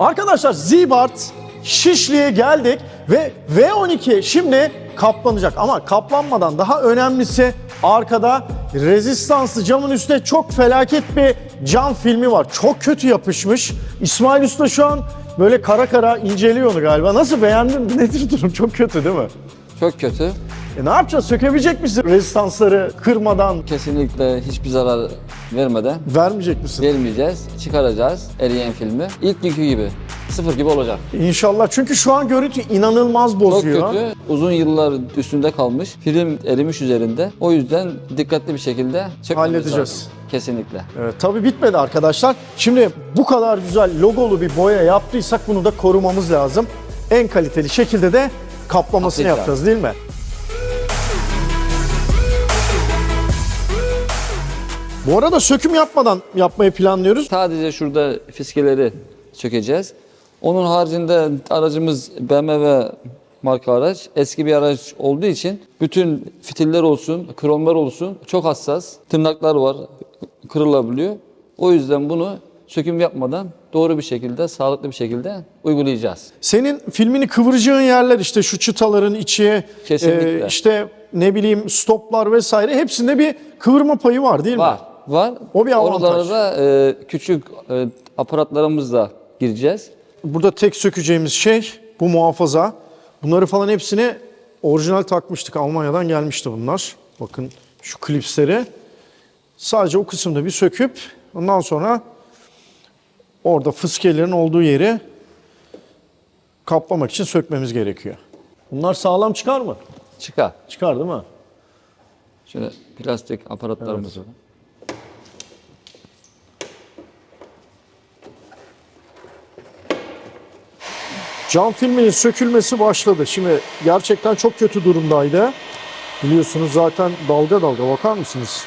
Arkadaşlar Zibart Şişli'ye geldik ve V12 şimdi kaplanacak ama kaplanmadan daha önemlisi arkada rezistanslı camın üstüne çok felaket bir cam filmi var. Çok kötü yapışmış. İsmail Usta şu an böyle kara kara inceliyor onu galiba. Nasıl beğendin? Nedir durum? Çok kötü değil mi? Çok kötü. E ne yapacağız? Sökebilecek misin rezistansları kırmadan? Kesinlikle hiçbir zarar vermeden Vermeyecek misin? vermeyeceğiz. Çıkaracağız eriyen filmi. İlk günkü gibi. Sıfır gibi olacak. İnşallah. Çünkü şu an görüntü inanılmaz Çok bozuyor. kötü. Uzun yıllar üstünde kalmış. Film erimiş üzerinde. O yüzden dikkatli bir şekilde çekmemiz Halledeceğiz. lazım. Kesinlikle. Evet, tabii bitmedi arkadaşlar. Şimdi bu kadar güzel logolu bir boya yaptıysak bunu da korumamız lazım. En kaliteli şekilde de kaplamasını Kaplayacağız. yapacağız değil mi? Bu arada söküm yapmadan yapmayı planlıyoruz. Sadece şurada fiskeleri sökeceğiz. Onun haricinde aracımız BMW marka araç. Eski bir araç olduğu için bütün fitiller olsun, kromlar olsun çok hassas. Tırnaklar var, kırılabiliyor. O yüzden bunu söküm yapmadan doğru bir şekilde, sağlıklı bir şekilde uygulayacağız. Senin filmini kıvıracağın yerler işte şu çıtaların içi, Kesinlikle. e, işte ne bileyim stoplar vesaire hepsinde bir kıvırma payı var değil mi? Var, var. O bir avantaj. Oralara da e, küçük e, aparatlarımızla gireceğiz. Burada tek sökeceğimiz şey bu muhafaza. Bunları falan hepsini orijinal takmıştık. Almanya'dan gelmişti bunlar. Bakın şu klipsleri. Sadece o kısımda bir söküp ondan sonra orada fıskelerin olduğu yeri kaplamak için sökmemiz gerekiyor. Bunlar sağlam çıkar mı? Çıkar. Çıkar değil mi? Şöyle plastik aparatlarımız var. Cam filminin sökülmesi başladı. Şimdi gerçekten çok kötü durumdaydı. Biliyorsunuz zaten dalga dalga bakar mısınız?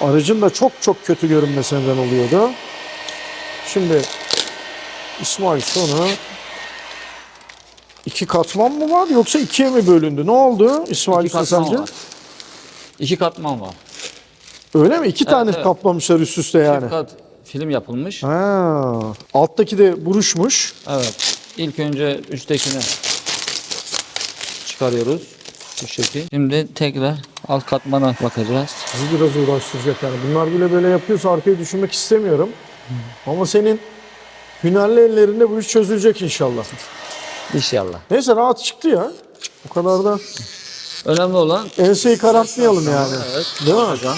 Aracın da çok çok kötü görünmesine neden oluyordu. Şimdi İsmail sonra iki katman mı var yoksa ikiye mi bölündü? Ne oldu İsmail İki katman sence? var. İki katman var. Öyle mi? İki tane evet. kaplamışlar üst üste yani. Çift kat film yapılmış. Ha. Alttaki de buruşmuş. Evet. İlk önce üsttekini çıkarıyoruz. Bu şekil. Şimdi tekrar alt katmana bakacağız. Bizi biraz uğraştıracak yani. Bunlar bile böyle yapıyorsa arkayı düşünmek istemiyorum. Ama senin hünerli ellerinde bu iş çözülecek inşallah. İnşallah. Neyse rahat çıktı ya. O kadar da Önemli olan enseyi karartmayalım yani. Evet. Değil mi? hocam.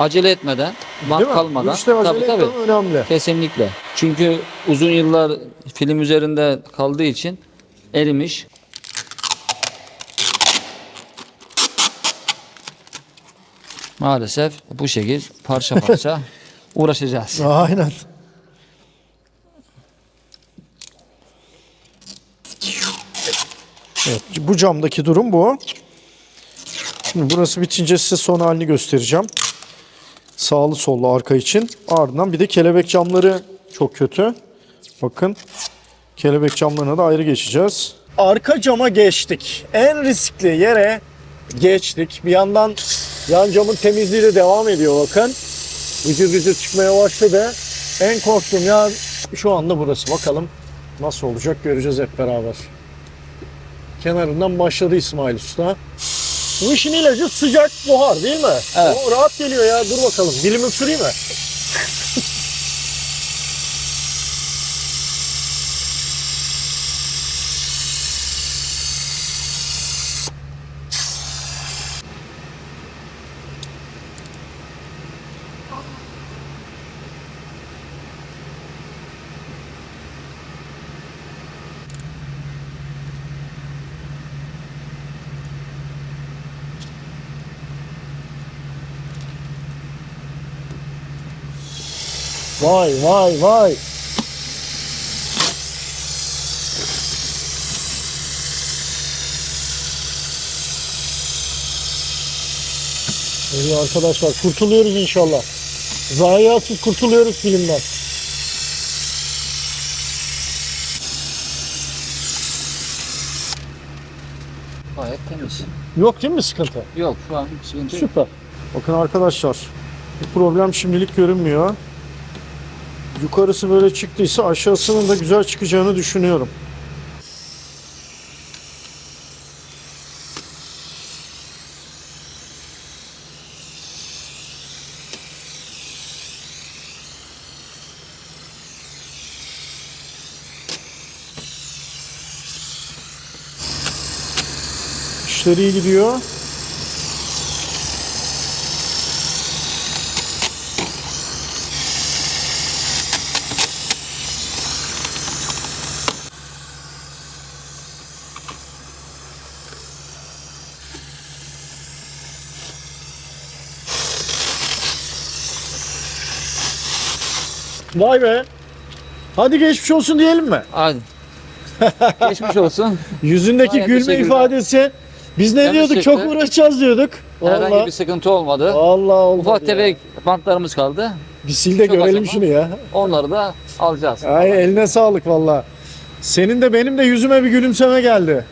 Acele etmeden, Değil mi? kalmadan. İşte acele tabii, tabii. önemli. Kesinlikle. Çünkü uzun yıllar film üzerinde kaldığı için erimiş. Maalesef bu şekil parça parça uğraşacağız. Aynen. Evet, bu camdaki durum bu. Şimdi burası bitince size son halini göstereceğim. Sağlı sollu arka için. Ardından bir de kelebek camları çok kötü. Bakın. Kelebek camlarına da ayrı geçeceğiz. Arka cama geçtik. En riskli yere geçtik. Bir yandan yan camın temizliği de devam ediyor bakın. Gıcır gıcır çıkmaya başladı. En korktuğum yer şu anda burası. Bakalım nasıl olacak göreceğiz hep beraber. Kenarından başladı İsmail Usta. Bu işin ilacı sıcak buhar değil mi? Evet. O rahat geliyor ya. Dur bakalım. Dilimi ısırayım mı? Vay vay vay. İyi arkadaşlar kurtuluyoruz inşallah. Zayiatsız kurtuluyoruz filmden. Gayet temiz. temiz. Yok değil mi sıkıntı? Yok şu an hiç sıkıntı yok. Süper. Bakın arkadaşlar bu problem şimdilik görünmüyor. Yukarısı böyle çıktıysa aşağısının da güzel çıkacağını düşünüyorum. İşleri iyi gidiyor. Vay be. Hadi geçmiş olsun diyelim mi? Hadi. Geçmiş olsun. Yüzündeki Gayet gülme teşekkürler. ifadesi. Biz ne Yanlış diyorduk? Çok uğraşacağız diyorduk. Herhangi Vallahi. bir sıkıntı olmadı. Allah olmadı Ufak ya. tefek bantlarımız kaldı. Bir sil de Çok görelim şunu ya. Onları da alacağız. Ay eline sağlık valla. Senin de benim de yüzüme bir gülümseme geldi.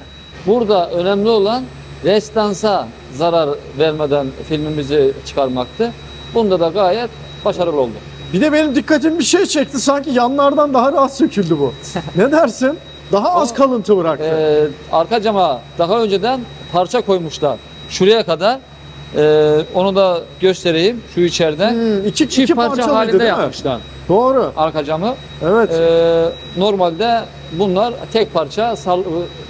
Burada önemli olan restansa zarar vermeden filmimizi çıkarmaktı. Bunda da gayet başarılı oldu. Bir de benim dikkatimi bir şey çekti. Sanki yanlardan daha rahat söküldü bu. ne dersin? Daha az kalıntı bıraktı. Ee, arka cama daha önceden parça koymuşlar. Şuraya kadar. Ee, onu da göstereyim şu içeride. Hmm, iki, Çift iki parça halinde değil mi? yapmışlar Doğru. arka camı. Evet. Ee, normalde bunlar tek parça sal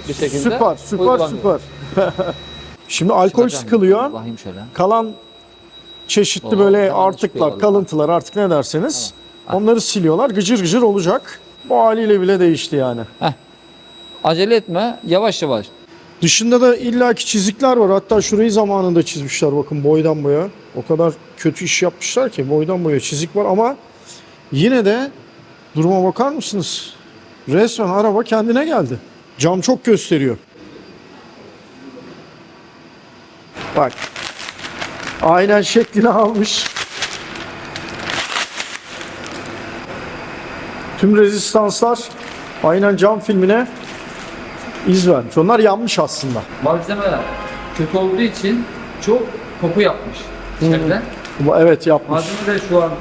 bir şekilde süper, süper, uygulanıyor. süper. Şimdi alkol Çıkacağım. sıkılıyor. Bakayım şöyle. Kalan çeşitli Oo, böyle artıklar, kalıntılar artık ne derseniz. Onları siliyorlar. Gıcır gıcır olacak. Bu haliyle bile değişti yani. Acele etme, yavaş yavaş. Dışında da illaki çizikler var. Hatta şurayı zamanında çizmişler bakın boydan boya. O kadar kötü iş yapmışlar ki boydan boya çizik var ama yine de duruma bakar mısınız? Resmen araba kendine geldi. Cam çok gösteriyor. Bak. Aynen şeklini almış. Tüm rezistanslar aynen cam filmine iz vermiş. Onlar yanmış aslında. Malzeme kötü olduğu için çok koku yapmış içeride. Bu- Evet yapmış. Malzeme de şu an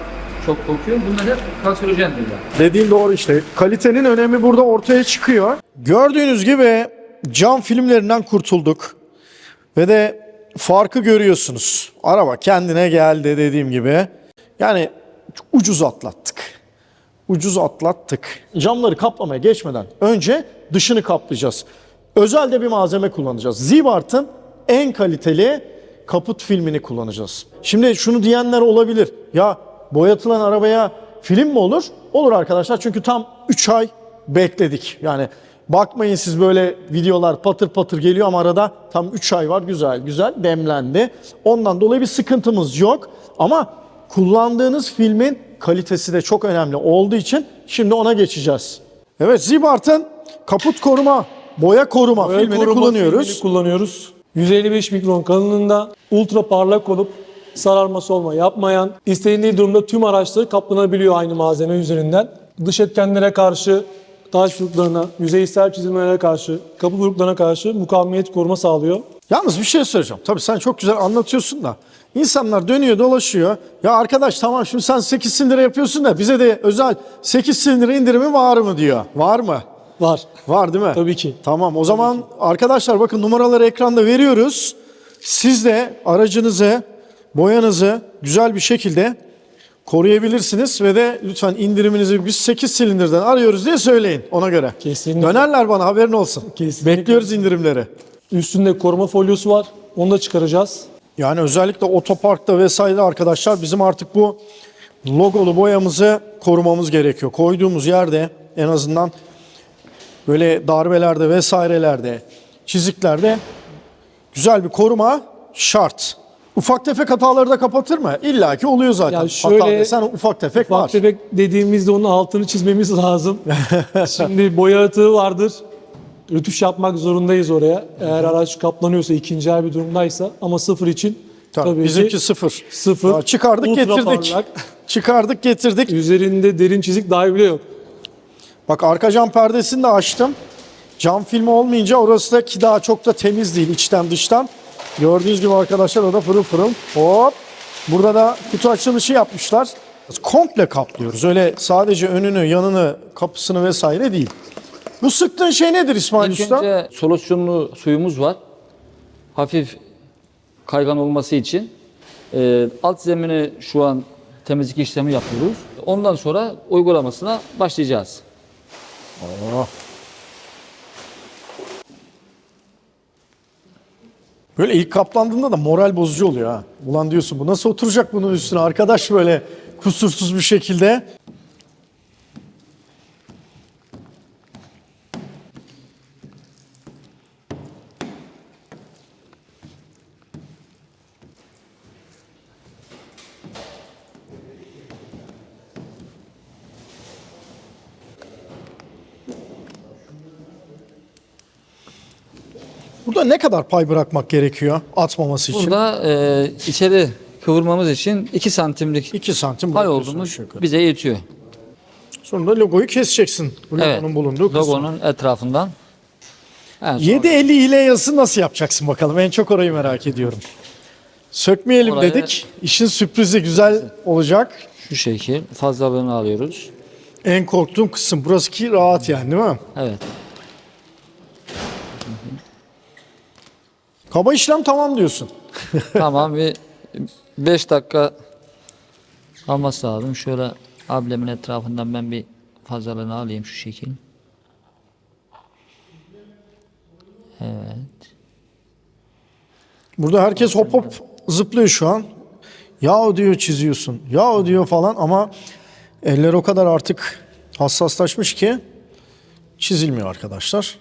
çok kokuyor. Bunlar hep kanserojendirler. Dediğin doğru işte. Kalitenin önemi burada ortaya çıkıyor. Gördüğünüz gibi cam filmlerinden kurtulduk. Ve de farkı görüyorsunuz. Araba kendine geldi dediğim gibi. Yani ucuz atlattık. Ucuz atlattık. Camları kaplamaya geçmeden önce dışını kaplayacağız. Özel de bir malzeme kullanacağız. Zibart'ın en kaliteli kaput filmini kullanacağız. Şimdi şunu diyenler olabilir. Ya boyatılan arabaya film mi olur? Olur arkadaşlar çünkü tam 3 ay bekledik. Yani bakmayın siz böyle videolar patır patır geliyor ama arada tam 3 ay var güzel güzel demlendi. Ondan dolayı bir sıkıntımız yok. Ama kullandığınız filmin kalitesi de çok önemli olduğu için şimdi ona geçeceğiz. Evet Zibart'ın kaput koruma, boya koruma Boya filmini koruma kullanıyoruz. filmini kullanıyoruz. 155 mikron kalınlığında ultra parlak olup sararma solma yapmayan, istenildiği durumda tüm araçları kaplanabiliyor aynı malzeme üzerinden. Dış etkenlere karşı, taş vuruklarına, yüzeysel çizilmelere karşı, kapı vuruklarına karşı mukavemiyet koruma sağlıyor. Yalnız bir şey söyleyeceğim. Tabii sen çok güzel anlatıyorsun da. İnsanlar dönüyor dolaşıyor. Ya arkadaş tamam şimdi sen 8 silindir yapıyorsun da bize de özel 8 silindir indirimi var mı diyor. Var mı? Var. Var değil mi? Tabii ki. Tamam o zaman arkadaşlar bakın numaraları ekranda veriyoruz. Siz de aracınızı, boyanızı güzel bir şekilde koruyabilirsiniz ve de lütfen indiriminizi biz 8 silindirden arıyoruz diye söyleyin ona göre. Kesinlikle. Dönerler bana haberin olsun. Kesinlikle. Bekliyoruz indirimleri. Üstünde koruma folyosu var. Onu da çıkaracağız. Yani özellikle otoparkta vesaire arkadaşlar bizim artık bu logolu boyamızı korumamız gerekiyor. Koyduğumuz yerde en azından böyle darbelerde vesairelerde, çiziklerde güzel bir koruma şart. Ufak tefek hataları da kapatır mı? İlla ki oluyor zaten. Ya şöyle- Hata desen ufak tefek var. Ufak tefek dediğimizde onun altını çizmemiz lazım. Şimdi boya atığı vardır. Rütüş yapmak zorundayız oraya. Eğer araç kaplanıyorsa, ikinci el bir durumdaysa ama sıfır için Tabii, tabii, bizimki ki sıfır. sıfır. Ya çıkardık ultra getirdik. parlak. Çıkardık getirdik. Üzerinde derin çizik dahi bile yok. Bak arka cam perdesini de açtım. Cam filmi olmayınca orası da ki daha çok da temiz değil içten dıştan. Gördüğünüz gibi arkadaşlar o da pırıl pırıl. Hop. Burada da kutu açılışı yapmışlar. Komple kaplıyoruz. Öyle sadece önünü, yanını, kapısını vesaire değil. Bu sıktığın şey nedir İsmail İlk Usta? önce solüsyonlu suyumuz var. Hafif kaygan olması için. Ee, alt zemini şu an temizlik işlemi yapıyoruz. Ondan sonra uygulamasına başlayacağız. Böyle ilk kaplandığında da moral bozucu oluyor ha. Ulan diyorsun bu nasıl oturacak bunun üstüne arkadaş böyle kusursuz bir şekilde. Burada ne kadar pay bırakmak gerekiyor atmaması için? Burada e, içeri kıvırmamız için 2 santimlik 2 santim pay olduğumuz bize yetiyor. Sonra da logoyu keseceksin. Bu Evet. logonun bulunduğu kısmı. Logonun etrafından. En son 750 ile yazısı nasıl yapacaksın bakalım? En çok orayı merak ediyorum. Sökmeyelim Orayı- dedik. İşin sürprizi güzel olacak. şu şekil fazlalığını alıyoruz. En korktuğum kısım burası ki rahat yani değil mi? Evet. Kaba işlem tamam diyorsun. tamam bir 5 dakika kalması lazım. Şöyle ablemin etrafından ben bir fazlalığını alayım şu şekil. Evet. Burada herkes hop hop zıplıyor şu an. Ya diyor çiziyorsun. Ya diyor falan ama eller o kadar artık hassaslaşmış ki çizilmiyor arkadaşlar.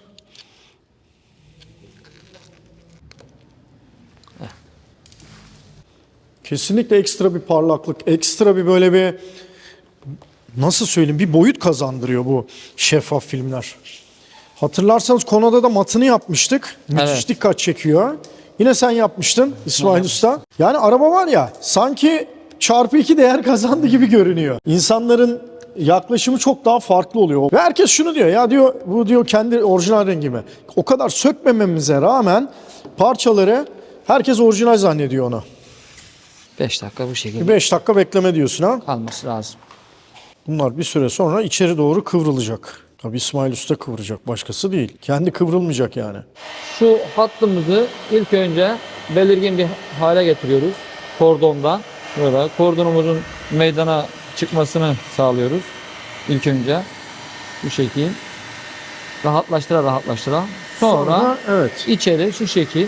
Kesinlikle ekstra bir parlaklık, ekstra bir böyle bir nasıl söyleyeyim bir boyut kazandırıyor bu şeffaf filmler. Hatırlarsanız konuda da matını yapmıştık. Müthiş Evet. dikkat çekiyor. Yine sen yapmıştın İsmail Usta. Yani araba var ya sanki çarpı iki değer kazandı gibi görünüyor. İnsanların yaklaşımı çok daha farklı oluyor. Ve herkes şunu diyor ya diyor bu diyor kendi orijinal rengi mi? O kadar sökmememize rağmen parçaları herkes orijinal zannediyor onu. 5 dakika bu şekilde 5 dakika bekleme diyorsun ha. kalması lazım. Bunlar bir süre sonra içeri doğru kıvrılacak. Tabii İsmail Usta kıvıracak başkası değil. Kendi kıvrılmayacak yani. Şu hattımızı ilk önce belirgin bir hale getiriyoruz. Kordondan. Böyle kordonumuzun meydana çıkmasını sağlıyoruz. İlk önce bu şekil. Rahatlaştıra rahatlaştıra. Sonra, evet içeri şu şekil.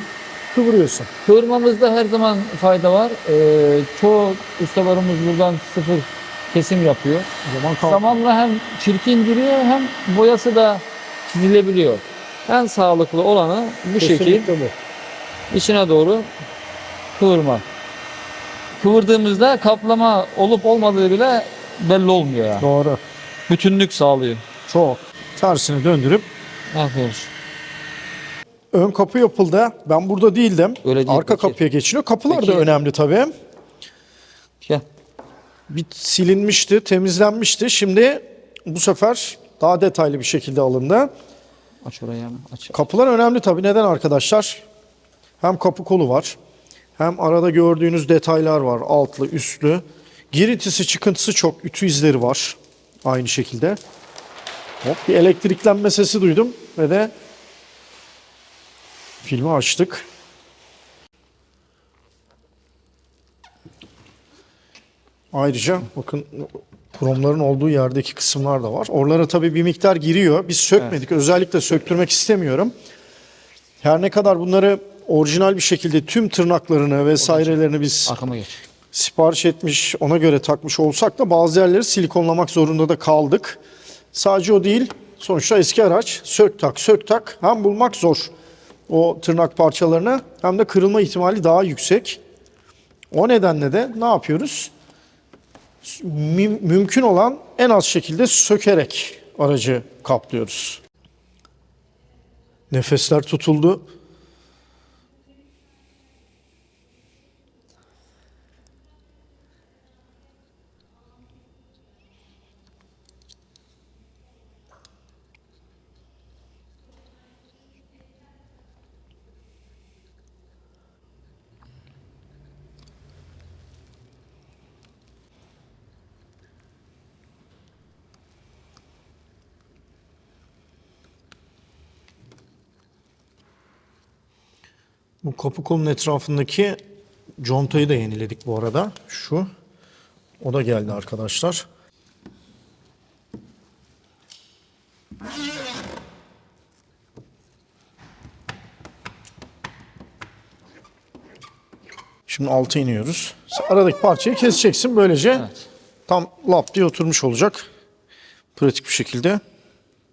Kıvırıyorsun. Kıvırmamızda her zaman fayda var. Ee, çoğu ustalarımız buradan sıfır kesim yapıyor. Zaman kalk. Zamanla hem çirkin duruyor hem boyası da çizilebiliyor. En sağlıklı olanı bu şekil Kesinlikle bu. içine doğru kıvırma. Kıvırdığımızda kaplama olup olmadığı bile belli olmuyor yani. Doğru. Bütünlük sağlıyor. Çok. Tersini döndürüp yapıyoruz? Ön kapı yapıldı. Ben burada değildim. Öyle değil, Arka Bekir. kapıya geçiliyor. Kapılar da Bekir. önemli tabii. Gel. Bir silinmişti, temizlenmişti. Şimdi bu sefer daha detaylı bir şekilde alındı. Aç orayı hemen. Aç. Kapılar önemli tabii. Neden arkadaşlar? Hem kapı kolu var. Hem arada gördüğünüz detaylar var. Altlı, üstlü. Girintisi, çıkıntısı çok. Ütü izleri var. Aynı şekilde. Hop bir elektriklenme sesi duydum. Ve de filmi açtık. Ayrıca bakın kromların olduğu yerdeki kısımlar da var. Oralara tabii bir miktar giriyor. Biz sökmedik. Özellikle söktürmek istemiyorum. Her ne kadar bunları orijinal bir şekilde tüm tırnaklarını vesairelerini biz sipariş etmiş, ona göre takmış olsak da bazı yerleri silikonlamak zorunda da kaldık. Sadece o değil. Sonuçta eski araç. Sök tak, sök tak. Hem bulmak zor o tırnak parçalarını hem de kırılma ihtimali daha yüksek. O nedenle de ne yapıyoruz? Müm- mümkün olan en az şekilde sökerek aracı kaplıyoruz. Nefesler tutuldu. Kapı kolunun etrafındaki contayı da yeniledik bu arada. Şu. O da geldi arkadaşlar. Şimdi alta iniyoruz. Aradaki parçayı keseceksin. Böylece Evet. tam lap diye oturmuş olacak. Pratik bir şekilde.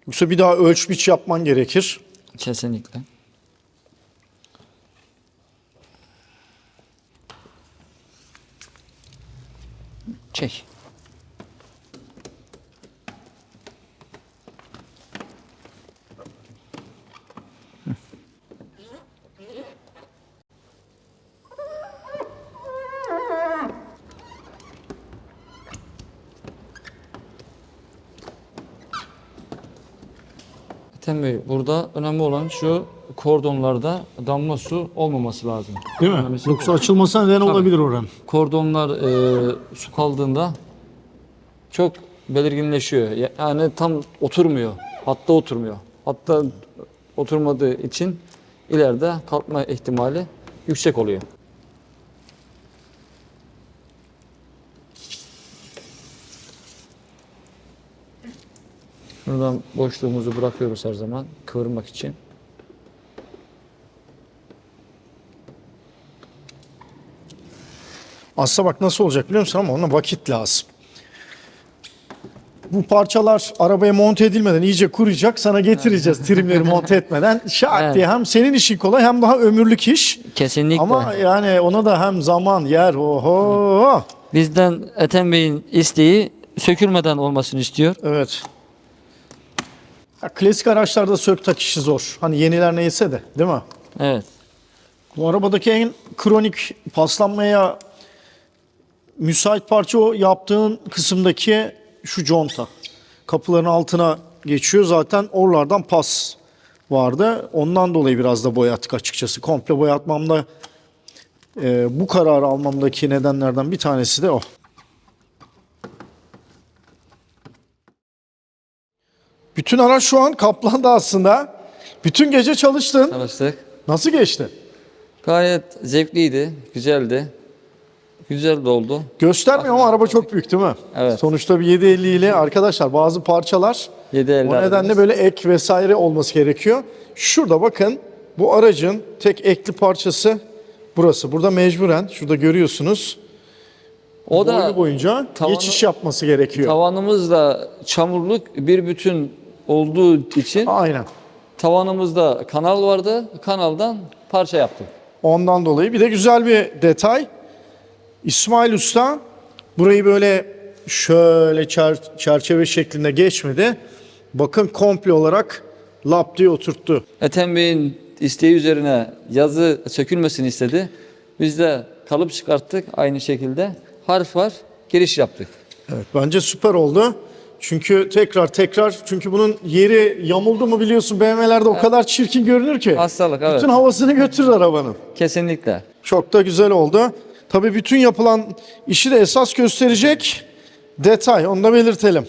Yoksa bir daha ölç biç yapman gerekir. Kesinlikle. Çek. Ethem Bey, burada önemli olan şu kordonlarda damla su olmaması lazım. Değil mi? Önemlisi Yoksa açılmasına neden olabilir oran. Kordonlar e, su kaldığında çok belirginleşiyor. Ya- Yani tam oturmuyor. Hatta oturmuyor. Hatta oturmadığı için ileride kalkma ihtimali yüksek oluyor. Buradan boşluğumuzu bırakıyoruz her zaman kıvırmak için. Aslında bak nasıl olacak biliyor musun ama ona vakit lazım. Bu parçalar arabaya monte edilmeden iyice kuruyacak. Sana getireceğiz trimleri monte etmeden. Şak Evet. diye hem senin işin kolay hem daha ömürlük iş. Kesinlikle. Ama yani ona da hem zaman, yer, oho. Bizden Ethem Bey'in isteği sökülmeden olmasını istiyor. Evet. Ya, klasik araçlarda sök tak işi zor. Hani yeniler neyse de değil mi? Evet. Bu arabadaki en kronik paslanmaya müsait parça o yaptığın kısımdaki şu conta. Kapıların altına geçiyor zaten oralardan pas vardı. Ondan dolayı biraz da boyattık açıkçası. Komple boyatmamda e, bu kararı almamdaki nedenlerden bir tanesi de o. Bütün araç şu an kaplandı aslında. Bütün gece çalıştın. Çalıştık. Nasıl geçti? Gayet zevkliydi, güzeldi. Güzel de oldu. Göstermiyor ama araba çok büyük değil mi? Evet. Sonuçta bir 750 ile arkadaşlar bazı parçalar 750 o nedenle böyle ek vesaire olması gerekiyor. Şurada bakın bu aracın tek ekli parçası burası. Burada mecburen şurada görüyorsunuz O da boylu boyunca tavanı- geçiş yapması gerekiyor. tavanımızla çamurluk bir bütün olduğu için Aynen. tavanımızda kanal vardı. Kanaldan parça yaptık. Ondan dolayı bir de güzel bir detay. İsmail Usta burayı böyle şöyle çer- çerçeve şeklinde geçmedi. Bakın komple olarak lap diye oturttu. Ethem Bey'in isteği üzerine yazı sökülmesini istedi. Biz de kalıp çıkarttık aynı şekilde. Harf var, giriş yaptık. Evet bence süper oldu. Çünkü tekrar tekrar çünkü bunun yeri yamuldu mu biliyorsun BMW'lerde o kadar çirkin görünür ki. Hastalık evet. Bütün havasını götürür arabanın. Kesinlikle. Çok da güzel oldu. Tabii bütün yapılan işi de esas gösterecek detay. Onu da belirtelim.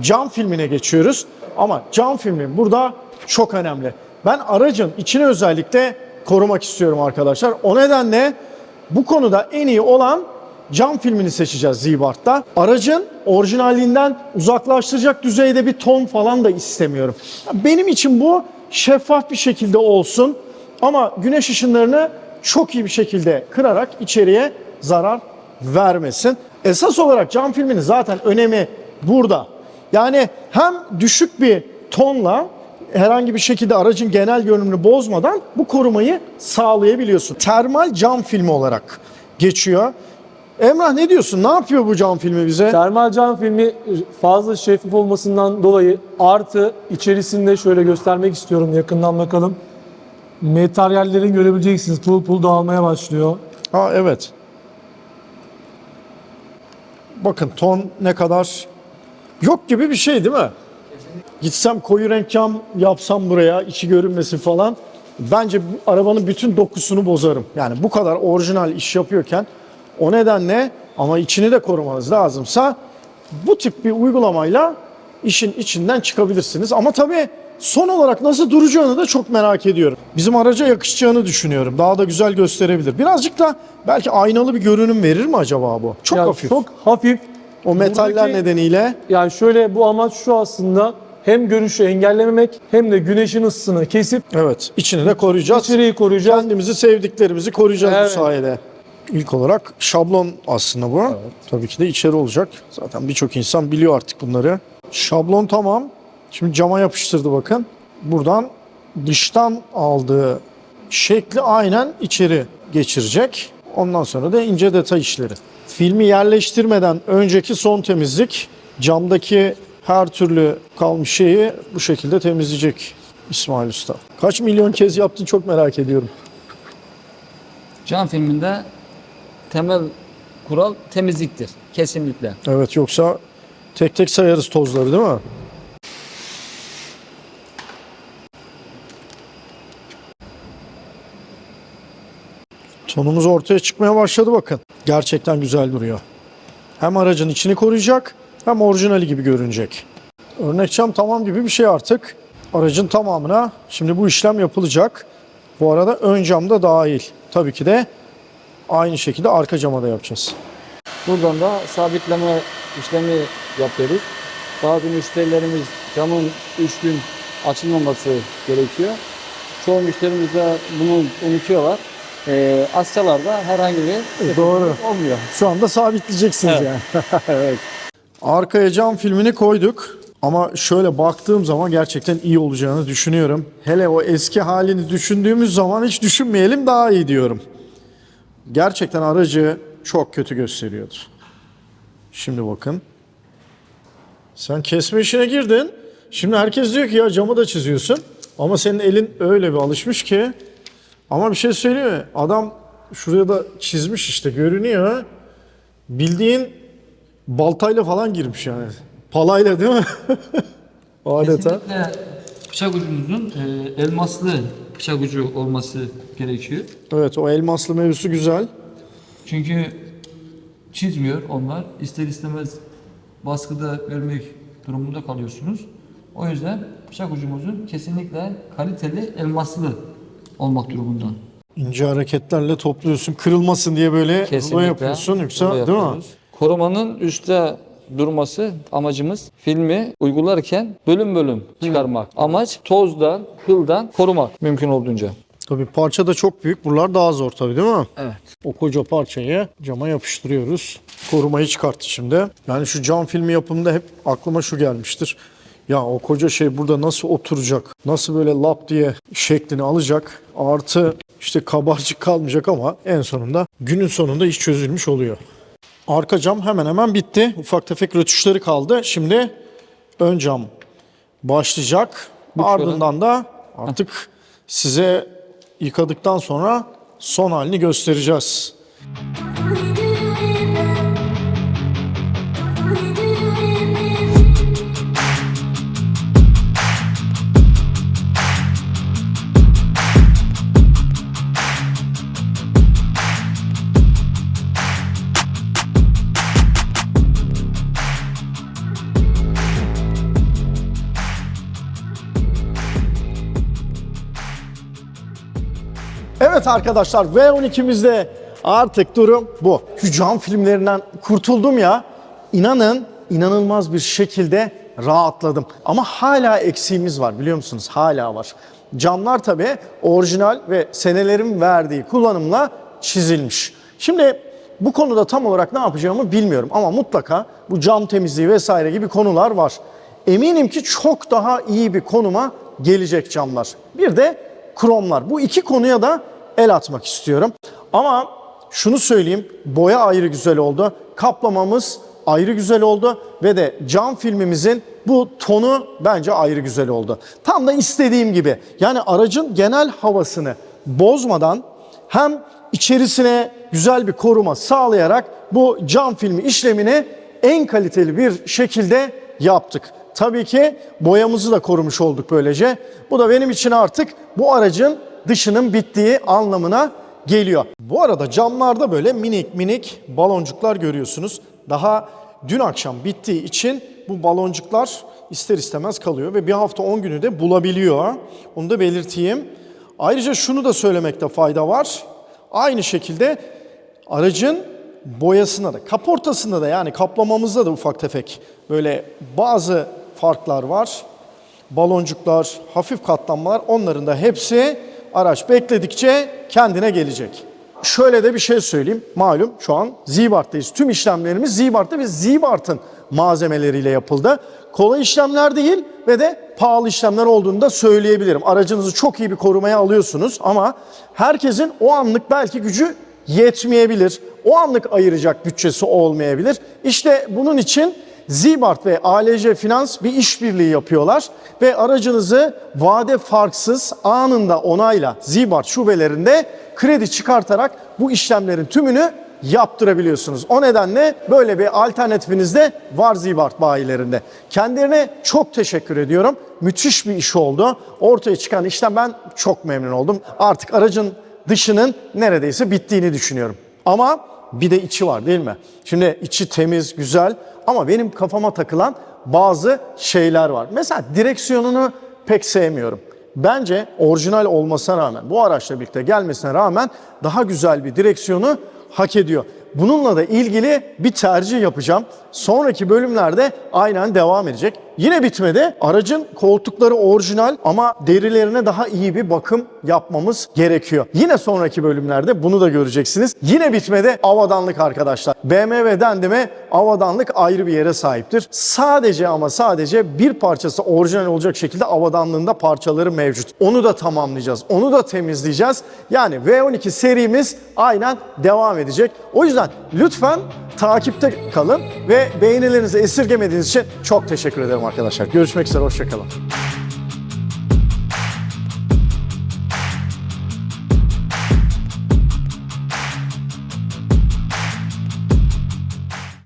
Cam filmine geçiyoruz. Ama cam filmi burada çok önemli. Ben aracın içini özellikle korumak istiyorum arkadaşlar. O nedenle bu konuda en iyi olan cam filmini seçeceğiz Zibart'ta. Aracın orijinalliğinden uzaklaştıracak düzeyde bir ton falan da istemiyorum. Benim için bu şeffaf bir şekilde olsun ama güneş ışınlarını çok iyi bir şekilde kırarak içeriye zarar vermesin. Esas olarak cam filminin zaten önemi burada. Yani hem düşük bir tonla herhangi bir şekilde aracın genel görünümünü bozmadan bu korumayı sağlayabiliyorsun. Termal cam filmi olarak geçiyor. Emrah ne diyorsun? Ne yapıyor bu cam filmi bize? Termal cam filmi fazla şeffaf olmasından dolayı artı içerisinde şöyle göstermek istiyorum yakından bakalım. Materyallerin görebileceksiniz. Pul pul dağılmaya başlıyor. Ha evet. Bakın ton ne kadar yok gibi bir şey değil mi? Gitsem koyu renk cam yapsam buraya içi görünmesin falan. Bence arabanın bütün dokusunu bozarım. Yani bu kadar orijinal iş yapıyorken o nedenle ama içini de korumanız lazımsa bu tip bir uygulamayla işin içinden çıkabilirsiniz. Ama tabii son olarak nasıl duracağını da çok merak ediyorum. bizim araca yakışacağını düşünüyorum. Daha da güzel gösterebilir. Birazcık da belki aynalı bir görünüm verir mi acaba bu? Çok Yani hafif. Çok hafif. o metaller Buradaki- nedeniyle Yani şöyle bu amaç şu aslında hem görüşü engellememek hem de güneşin ısısını kesip evet içini de koruyacağız. içeriği koruyacağız. Kendimizi sevdiklerimizi koruyacağız Evet. bu sayede. İlk olarak şablon aslında bu. Tabii ki de içeri olacak. Zaten birçok insan biliyor artık bunları. Şablon tamam. Şimdi cama yapıştırdı bakın. Buradan dıştan aldığı şekli aynen içeri geçirecek. Ondan sonra da ince detay işleri. Filmi yerleştirmeden önceki son temizlik. Camdaki her türlü kalmış şeyi bu şekilde temizleyecek İsmail Usta. Kaç milyon kez yaptın çok merak ediyorum. Cam filminde temel kural temizliktir. Kesinlikle. Evet yoksa tek tek sayarız tozları değil mi? Tonumuz ortaya çıkmaya başladı bakın. Gerçekten güzel duruyor. Hem aracın içini koruyacak hem orijinali gibi görünecek. Örnek cam tamam gibi bir şey artık. Aracın tamamına şimdi bu işlem yapılacak. Bu arada ön cam da dahil. Tabii ki de aynı şekilde arka cama da yapacağız. Buradan da sabitleme işlemi yapıyoruz. Bazı müşterilerimiz camın 3 gün açılmaması gerekiyor. Çoğu müşterimiz de bunu unutuyorlar. Ee, Asyalarda herhangi bir Doğru. olmuyor. Şu anda sabitleyeceksiniz Evet. yani. evet. Arkaya cam filmini koyduk. Ama şöyle baktığım zaman gerçekten iyi olacağını düşünüyorum. Hele o eski halini düşündüğümüz zaman hiç düşünmeyelim daha iyi diyorum. Gerçekten aracı çok kötü gösteriyordu. Şimdi bakın. Sen kesme işine girdin. Şimdi herkes diyor ki ya camı da çiziyorsun. Ama senin elin öyle bir alışmış ki. Ama bir şey söyleyeyim mi? Adam şuraya da çizmiş işte görünüyor. Bildiğin baltayla falan girmiş yani. Palayla değil mi? Adeta. Kesinlikle bıçak ucumuzun e, elmaslı bıçak ucu olması gerekiyor. Evet o elmaslı mevzusu güzel. Çünkü çizmiyor onlar. İster istemez baskıda vermek durumunda kalıyorsunuz. O yüzden bıçak ucumuzun kesinlikle kaliteli elmaslı olmak durumunda. İnce hareketlerle topluyorsun. Kırılmasın diye böyle rulo yapıyorsun. Yoksa değil mi? Korumanın üstte durması amacımız filmi uygularken bölüm bölüm çıkarmak. Amaç tozdan, kıldan korumak mümkün olduğunca. Tabii parça da çok büyük. Buralar daha zor tabii değil mi? Evet. O koca parçayı cama yapıştırıyoruz. Korumayı çıkarttı şimdi. Yani şu cam filmi yapımında hep aklıma şu gelmiştir. Ya o koca şey burada nasıl oturacak? Nasıl böyle lap diye şeklini alacak? Artı işte kabarcık kalmayacak ama en sonunda günün sonunda iş çözülmüş oluyor. Arka cam hemen hemen bitti. Ufak tefek rötuşları kaldı. Şimdi ön cam başlayacak. Ardından da artık size yıkadıktan sonra son halini göstereceğiz. Evet arkadaşlar V12'mizde artık durum bu. Şu cam filmlerinden kurtuldum ya. İnanın inanılmaz bir şekilde rahatladım. Ama hala eksiğimiz var biliyor musunuz? Hala var. Camlar tabii orijinal ve senelerin verdiği kullanımla çizilmiş. Şimdi bu konuda tam olarak ne yapacağımı bilmiyorum ama mutlaka bu cam temizliği vesaire gibi konular var. Eminim ki çok daha iyi bir konuma gelecek camlar. Bir de kromlar. Bu iki konuya da el atmak istiyorum. Ama şunu söyleyeyim, boya ayrı güzel oldu. Kaplamamız ayrı güzel oldu ve de cam filmimizin bu tonu bence ayrı güzel oldu. Tam da istediğim gibi. Yani aracın genel havasını bozmadan hem içerisine güzel bir koruma sağlayarak bu cam filmi işlemini en kaliteli bir şekilde yaptık. Tabii ki boyamızı da korumuş olduk böylece. Bu da benim için artık bu aracın dışının bittiği anlamına geliyor. Bu arada camlarda böyle minik minik baloncuklar görüyorsunuz. Daha dün akşam bittiği için bu baloncuklar ister istemez kalıyor ve bir hafta 10 günü de bulabiliyor. Onu da belirteyim. Ayrıca şunu da söylemekte fayda var. Aynı şekilde aracın boyasında da, kaportasında da yani kaplamamızda da ufak tefek böyle bazı farklar var. Baloncuklar, hafif katlanmalar onların da hepsi araç bekledikçe kendine gelecek. Şöyle de bir şey söyleyeyim. Malum şu an Zibart'tayız. Tüm işlemlerimiz Zibart'ta ve Zibart'ın malzemeleriyle yapıldı. Kolay işlemler değil ve de pahalı işlemler olduğunu da söyleyebilirim. Aracınızı çok iyi bir korumaya alıyorsunuz ama herkesin o anlık belki gücü yetmeyebilir. O anlık ayıracak bütçesi olmayabilir. İşte bunun için Zibart ve ALC Finans bir işbirliği yapıyorlar ve aracınızı vade farksız anında onayla Zibart şubelerinde kredi çıkartarak bu işlemlerin tümünü yaptırabiliyorsunuz. O nedenle böyle bir alternatifiniz de var Zibart bayilerinde. Kendilerine çok teşekkür ediyorum. Müthiş bir iş oldu. Ortaya çıkan işten ben çok memnun oldum. Artık aracın dışının neredeyse bittiğini düşünüyorum. Ama bir de içi var değil mi? Şimdi içi temiz, güzel ama benim kafama takılan bazı şeyler var. Mesela direksiyonunu pek sevmiyorum. Bence orijinal olmasına rağmen, bu araçla birlikte gelmesine rağmen daha güzel bir direksiyonu hak ediyor. Bununla da ilgili bir tercih yapacağım. Sonraki bölümlerde aynen devam edecek. Yine bitmedi. Aracın koltukları orijinal ama derilerine daha iyi bir bakım yapmamız gerekiyor. Yine sonraki bölümlerde bunu da göreceksiniz. Yine bitmedi avadanlık arkadaşlar. BMW Dendeme avadanlık ayrı bir yere sahiptir. Sadece ama sadece bir parçası orijinal olacak şekilde avadanlığında parçaları mevcut. Onu da tamamlayacağız. Onu da temizleyeceğiz. Yani V12 serimiz aynen devam edecek. O yüzden lütfen takipte kalın ve beğenilerinizi esirgemediğiniz için çok teşekkür ederim arkadaşlar. Görüşmek üzere, hoşçakalın.